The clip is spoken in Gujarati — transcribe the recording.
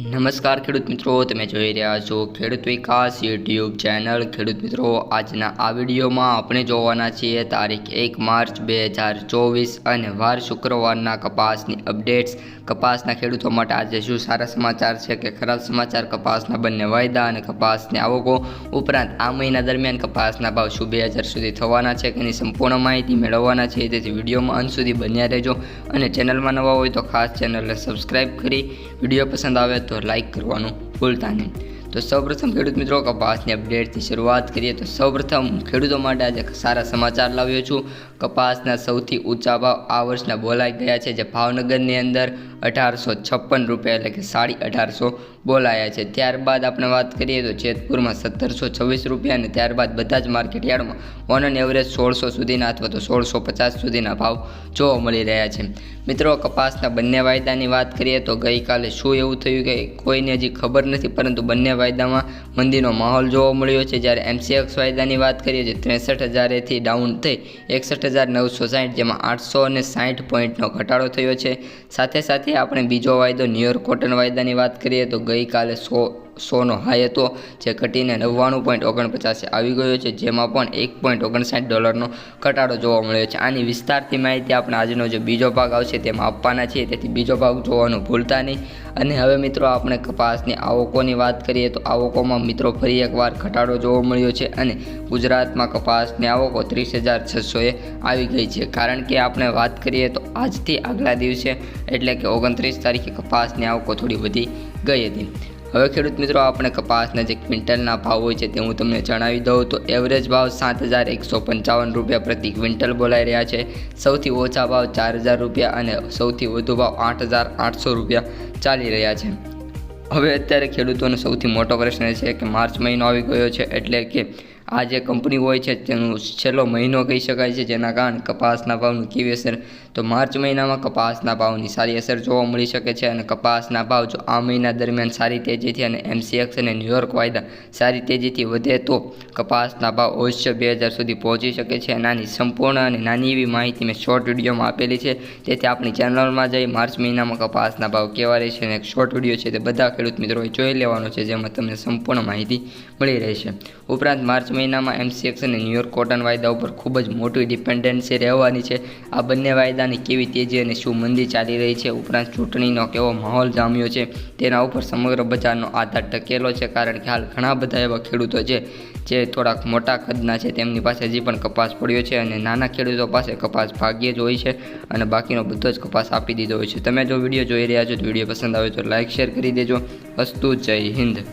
નમસ્કાર ખેડૂત મિત્રો, તમે જોઈ રહ્યા છો ખેડૂત વિકાસ યુટ્યુબ ચેનલ. ખેડૂત મિત્રો, આજના આ વિડીયોમાં આપણે જોવાના છીએ તારીખ એક માર્ચ બે હજાર ચોવીસ અને વાર શુક્રવારના કપાસની અપડેટ્સ. કપાસના ખેડૂતો માટે આજે શું સારા સમાચાર છે કે ખરાબ સમાચાર? કપાસના બંને વાયદા અને કપાસની આવકો ઉપરાંત આ મહિના દરમિયાન કપાસના ભાવ શું બે હજાર સુધી થવાના છે તેની સંપૂર્ણ માહિતી મેળવવાના છે તેથી વિડીયોમાં અંત સુધી બન્યા રહેજો અને ચેનલમાં નવા હોય તો ખાસ ચેનલને સબસ્ક્રાઈબ કરી વીડિયો પસંદ આવે તો લાઈક કરવાનું ભૂલતા નહીં. તો સૌપ્રથમ ખેડૂત મિત્રો કપાસની અપડેટથી શરૂઆત કરીએ. તો સૌપ્રથમ ખેડૂતો માટે આજે સારા સમાચાર લાવ્યો છું. કપાસના સૌથી ઊંચા ભાવ આ વર્ષના બોલાઈ ગયા છે, જે ભાવનગરની અંદર અઢારસો છપ્પન રૂપિયા એટલે કે સાડી અઢારસો બોલાયા છે. ત્યારબાદ આપણે વાત કરીએ તો જેતપુરમાં સત્તરસો છવ્વીસ રૂપિયા અને ત્યારબાદ બધા જ માર્કેટ યાર્ડમાં ઓન એન એવરેજ સોળસો સુધીના અથવા તો સોળસો પચાસ સુધીના ભાવ જોવા મળી રહ્યા છે. મિત્રો, કપાસના બંને વાયદાની વાત કરીએ તો ગઈકાલે શું એવું થયું કે કોઈને હજી ખબર નથી, પરંતુ બંને વાયદામાં મંદીનો માહોલ જોવા મળ્યો છે. જ્યારે એમસીએક્સ વાયદાની વાત કરીએ તો ત્રેસઠ હજારેથી ડાઉન થઈ એકસઠ હજાર નવસો સાઠ જેમાં આઠસો અને સાઠ પોઈન્ટનો ઘટાડો થયો છે. સાથે સાથે આપણે બીજો વાયદો ન્યુયોર્ક કોટન વાયદાની વાત કરીએ તો ગઈકાલે સો સોનો હાઈ હતો, જે ઘટીને નવ્વાણું પોઈન્ટ ઓગણપચાસે આવી ગયો છે, જેમાં પણ એક પોઈન્ટ ઓગણસાઠ ડોલરનો ઘટાડો જોવા મળ્યો છે. આની વિસ્તારથી માહિતી આપણે આજનો જે બીજો ભાગ આવશે તેમાં આપવાના છીએ, તેથી બીજો ભાગ જોવાનું ભૂલતા નહીં. અને હવે મિત્રો આપણે કપાસની આવકોની વાત કરીએ, તો આવકોમાં મિત્રો ફરી એકવાર ઘટાડો જોવા મળ્યો છે અને ગુજરાતમાં કપાસની આવકો ત્રીસ હજાર છસોએ આવી ગઈ છે. કારણ કે આપણે વાત કરીએ, તો આજથી આગલા દિવસે, એટલે કે ઓગણત્રીસ તારીખે કપાસની આવકો થોડી વધી ગઈ હતી. હવે ખેડૂત મિત્રો, આપણે કપાસના જે ક્વિન્ટલના ભાવ હોય છે તે હું તમને જણાવી દઉં. તો એવરેજ ભાવ સાત હજાર એકસો પંચાવન રૂપિયા પ્રતિ ક્વિન્ટલ બોલાઈ રહ્યા છે. સૌથી ઓછા ભાવ ચાર હજાર રૂપિયા અને સૌથી વધુ ભાવ આઠ હજાર આઠસો રૂપિયા ચાલી રહ્યા છે. હવે અત્યારે ખેડૂતોનો સૌથી મોટો પ્રશ્ન છે કે માર્ચ મહિનો આવી ગયો છે એટલે કે આ જે કંપની હોય છે, તેનો છેલ્લો મહિનો કહી શકાય છે, જેના કારણે કપાસના ભાવની કેવી અસર? તો માર્ચ મહિનામાં કપાસના ભાવની સારી અસર જોવા મળી શકે છે અને કપાસના ભાવ જો આ મહિના દરમિયાન સારી તેજીથી અને એમસીએક્સ અને ન્યુયોર્ક વાયદા સારી તેજીથી વધે, તો કપાસના ભાવ અવશ્ય બે હજાર સુધી પહોંચી શકે છે. નાની સંપૂર્ણ અને નાની એવી માહિતી મેં શોર્ટ વિડીયોમાં આપેલી છે. તેથી આપણી ચેનલમાં જઈ માર્ચ મહિનામાં કપાસના ભાવ કેવા રહેશે અને એક શોર્ટ વીડિયો છે, તે બધા ખેડૂત મિત્રોએ જોઈ લેવાનો છે, જેમાં તમને સંપૂર્ણ માહિતી મળી રહેશે. ઉપરાંત માર્ચ મહિનામાં એમસીએક્સ અને ન્યુયોર્ક કોટન વાયદા ઉપર ખૂબ જ મોટી ડિપેન્ડન્સી રહેવાની છે. આ બંને વાયદાની કેવી તેજી અને શું મંદી ચાલી રહી છે ઉપરાંત ચૂંટણીનો કેવો માહોલ જામ્યો છે, તેના ઉપર સમગ્ર બજારનો આધાર ટકેલો છે, કારણ કે હાલ ઘણા બધા એવા ખેડૂતો છે, જે થોડાક મોટા કદના છે, તેમની પાસે હજી પણ કપાસ પડ્યો છે અને નાના ખેડૂતો પાસે કપાસ ભાગ્યે જ હોય છે અને બાકીનો બધો જ કપાસ આપી દીધો હોય છે. તમે જો વીડિયો જોઈ રહ્યા છો તો વીડિયો પસંદ આવે તો લાઇક શેર કરી દેજો. અસ્તુ જય હિન્દ.